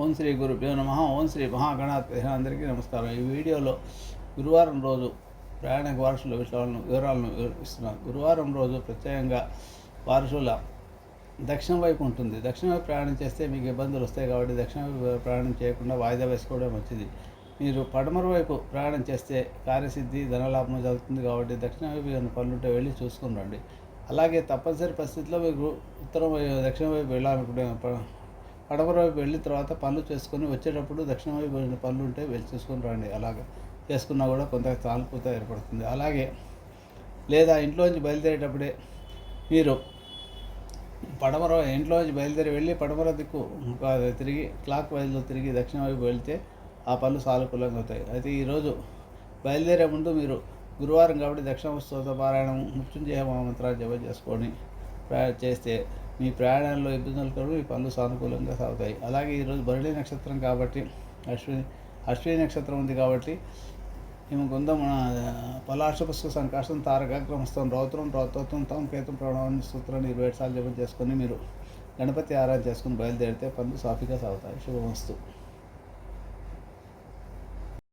ఓం శ్రీ గురుభ్యో నమ. ఓం శ్రీ మహాగణాధిపతి. అందరికీ నమస్కారం. ఈ వీడియోలో గురువారం రోజు ప్రయాణ వారసుల విషయాలను వివరాలను ఇస్తున్నాను గురువారం రోజు ప్రత్యేకంగా వారసుల దక్షిణ వైపు ఉంటుంది. దక్షిణ వైపు ప్రయాణం చేస్తే మీకు ఇబ్బందులు వస్తాయి కాబట్టి దక్షిణ వైపు ప్రయాణం చేయకుండా వాయిదా వేసుకోవడం మంచిది. మీరు పడమర వైపు ప్రయాణం చేస్తే కార్యసిద్ధి ధనలాభం జరుగుతుంది కాబట్టి దక్షిణ వైపు ఏమైనా పనులుంటే వెళ్ళి చూసుకుని రండి. అలాగే తప్పనిసరి పరిస్థితిలో మీకు ఉత్తరం వైపు దక్షిణ వైపు వెళ్ళాలనుకుంటే ప- వైపు వెళ్ళిన తర్వాత పనులు చేసుకొని వచ్చేటప్పుడు దక్షిణ వైపు వెళ్ళిన పనులు ఉంటే వెళ్ళి చేసుకొని రండి. అలాగే చేసుకున్నా కూడా కొంత సానుకూలత ఏర్పడుతుంది. అలాగే లేదా ఇంట్లోంచి బయలుదేరేటప్పుడే మీరు పడమర ఇంట్లోంచి బయలుదేరి వెళ్ళి పడమర దిక్కు తిరిగి క్లాక్ వైజ్లో తిరిగి దక్షిణ వైపు వెళ్తే ఆ పనులు సానుకూలంగా అవుతాయి. అయితే ఈరోజు బయలుదేరే ముందు మీరు గురువారం కాబట్టి దక్షిణ స్తోత్ర పారాయణం మృత్యుంజయ మహామంత్రాలు జపం చేసుకొని ప్రయాణం చేస్తే మీ ప్రయాణంలో ఇబ్బందులు కూడా మీ పనులు సానుకూలంగా సాగుతాయి. అలాగే ఈరోజు భరణి నక్షత్రం కాబట్టి అశ్విని అశ్విని నక్షత్రం ఉంది కాబట్టి మేము మన పలాశపుష్క సంకాశం తారకాగ్రమస్తం రౌత్రం రౌతత్వం తం కేతం ప్రణవాన్ని సూత్రాన్ని ఇరవై ఏడు సార్లు జపం చేసుకొని మీరు గణపతి ఆరాధన చేసుకుని బయలుదేరితే పనులు సాఫీగా సాగుతాయి. శుభమస్తు.